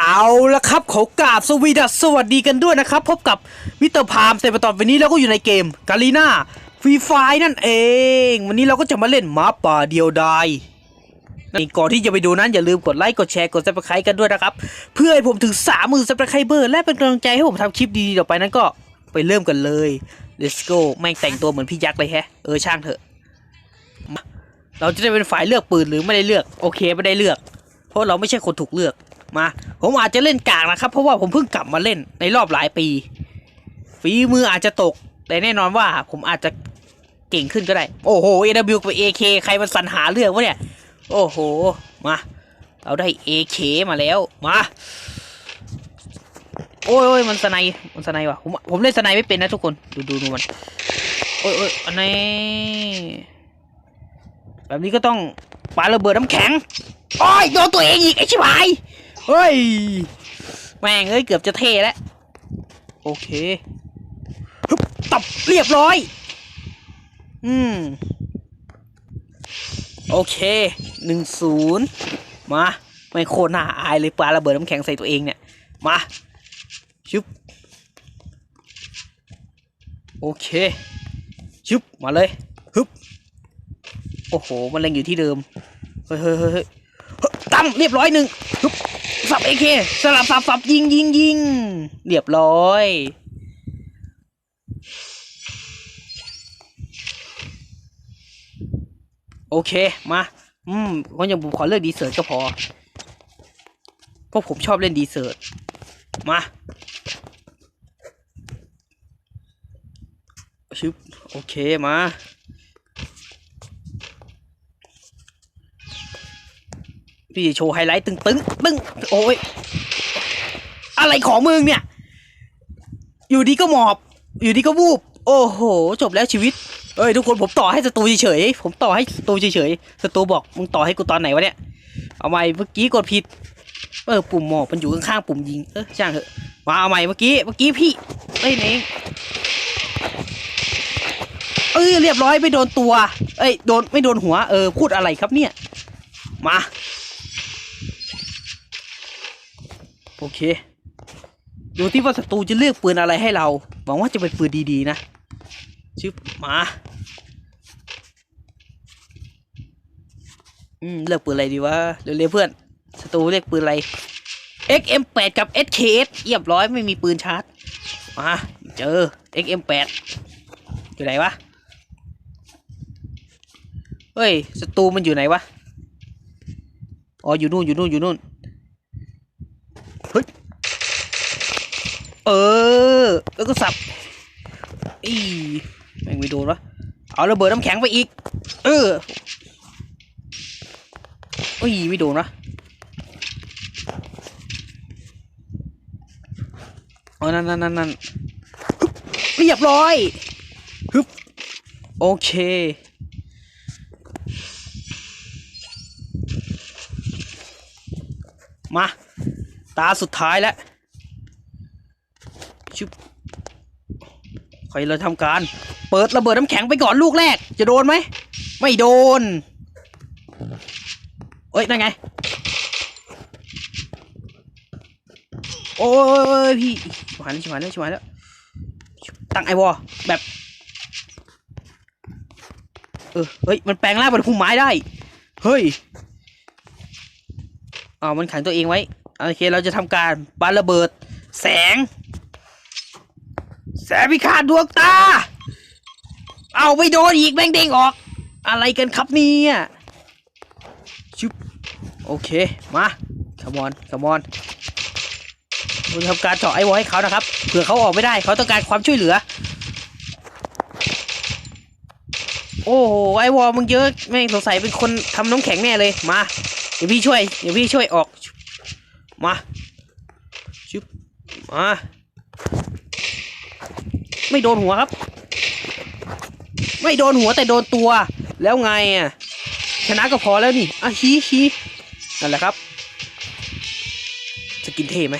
เอาละครับขอกราบสวีดัสสวัสดีกันด้วยนะครับ พบกับมิสเตอร์พามเซปตอนวันนี้เราก็อยู่ในเกมกาลีนาฟรีไฟนั่นเอง วันนี้เราก็จะมาเล่นมาป่าเดียวดายนี่ก่อนที่จะไปดูนั้นอย่าลืมกดไลค์กดแชร์กดซับสไครต์กันด้วยนะครับ เพื่อให้ผมถึงสามหมื่นซับสไครเบอร์และเป็นกำลังใจให้ผมทำคลิปดีๆต่อไปนั้นก็ไปเริ่มกันเลย let's go แม่งแต่งตัวเหมือนพี่ยักษ์เลยแฮะเออช่างเถอะเราจะได้เป็นฝ่ายเลือกปืนหรือไม่ได้เลือก โอเคไม่ได้เลือก เพราะเราไม่ใช่คนถูกเลือกมา ผมอาจจะเล่นกากนะครับ เพราะว่าผมเพิ่งกลับมาเล่นในรอบหลายปี ฝีมืออาจจะตก แต่แน่นอนว่าผมอาจจะเก่งขึ้นก็ได้ โอ้โห AW กับ AK ใครมันสรรหาเรื่องวะเนี่ย โอ้โห มา เราได้ AK มาแล้ว มา โอ้ยโอ้ยมันสไนด์มันสไนว่ะ ผมผมเล่นสไนไม่เป็นนะทุกคน ดูดูดูมัน โอ้ยโอ้ยอันนี้แบบนี้ก็ต้องปาระเบิดน้ำแข็ง โอ้ยโดนตัวเองอีกไอ้ชิบหาย เฮ้ย แม่งเอ้ยเกือบจะเท่แล้ว โอเคฮึบตับเรียบร้อย อืม โอเคหนึ่งศูนย์มา ไม่โคตรน่าอายเลยปลาระเบิดน้ำแข็งใส่ตัวเองเนี่ย มาชึบโอเคชึบมาเลยฮึบโอ้โห มันเล็งอยู่ที่เดิม เฮ้ยเฮ้ยเฮ้ยเฮ้ยตั้มเรียบร้อยหนึ่งฮึบ สับเอเคสลับสับสับยิงยิงยิงเรียบร้อยโอเค มา อืมเพราะอย่างผมขอเลือกดีเซิร์ตก็พอ เพราะผมชอบเล่นดีเซิร์ตมา ชึบ โอเค มา พี่จะโชว์ไฮไลท์ตึงตึงตึงโอ้ยอะไรของมึงเนี่ย อยู่ดีก็หมอบ อยู่ดีก็วูบ โอ้โห จบแล้วชีวิต เอ้ยทุกคนผมต่อให้ศัตรูเฉยผมต่อให้ศัตรูเฉยศัตรูบอกมึงต่อให้กูตอนไหนวะเนี่ย เอาใหม่เมื่อกี้กดผิด เออปุ่มหมอบมันอยู่ข้างๆปุ่มยิง เออช่างเถอะ มาเอาใหม่เมื่อกี้ เมื่อกี้พี่เล่นเองเออเรียบร้อยไม่โดนตัว เอ้ยโดนไม่โดนหัว เออพูดอะไรครับเนี่ย มา โอเค ดูที่ว่าศัตรูจะเลือกปืนอะไรให้เรา หวังว่าจะเป็นปืนดีๆนะ ชึบมา อืม เลือกปืนอะไรดีวะ เร็วๆเพื่อน ศัตรูเลือกปืนอะไร XM8 กับ SKS เรียบร้อยไม่มีปืนชาร์จ มา เจอ XM8 อยู่ไหนวะ เฮ้ยศัตรูมันอยู่ไหนวะ อ๋อ อยู่นู่น อยู่นู่น อยู่นู่น เฮ้ย เออ แล้วก็สับอีแม่งไม่โดนวะเอาระเบิดน้ำแข็งไปอีก เออโอ้ยไม่โดนวะอ๋อนั่นนั่นนั่นนั่นเรียบร้อยฮึบโอเคมา ตาสุดท้ายแล้วชุบ ใครเลยทำการ เปิดระเบิดน้ำแข็งไปก่อนลูกแรก จะโดนไหม ไม่โดน เอ้ยนั่นไง โอ้ยพี่ชิบหายแล้วชิบหายแล้วชิบหายแล้ว ตั้งไอวอแบบ เออ เฮ้ย มันแปลงร่างเป็นพุ่มไม้ได้ เฮ้ยอ๋อมันขังตัวเองไว้ โอเค เราจะทำการปาระเบิดแสง แสงพิฆาตดวงตา เอาไม่โดนอีกแม่งเด้งออก อะไรกันครับเนี่ยชุบโอเค มาขมอนขมอนเราจะทำการเจาะไอวอลให้เขานะครับ เผื่อเขาออกไม่ได้ เขาต้องการความช่วยเหลือ โอ้โห ไอวอลมึงเยอะ แม่งสงสัยเป็นคนทำน้ำแข็งแน่เลย มา เดี๋ยวพี่ช่วย เดี๋ยวพี่ช่วยออก มาชึบมา ไม่โดนหัวครับ ไม่โดนหัวแต่โดนตัว แล้วไงอะ ชนะก็พอแล้วนี่อะฮีฮีนั่นแหละครับ จะกินเทไหม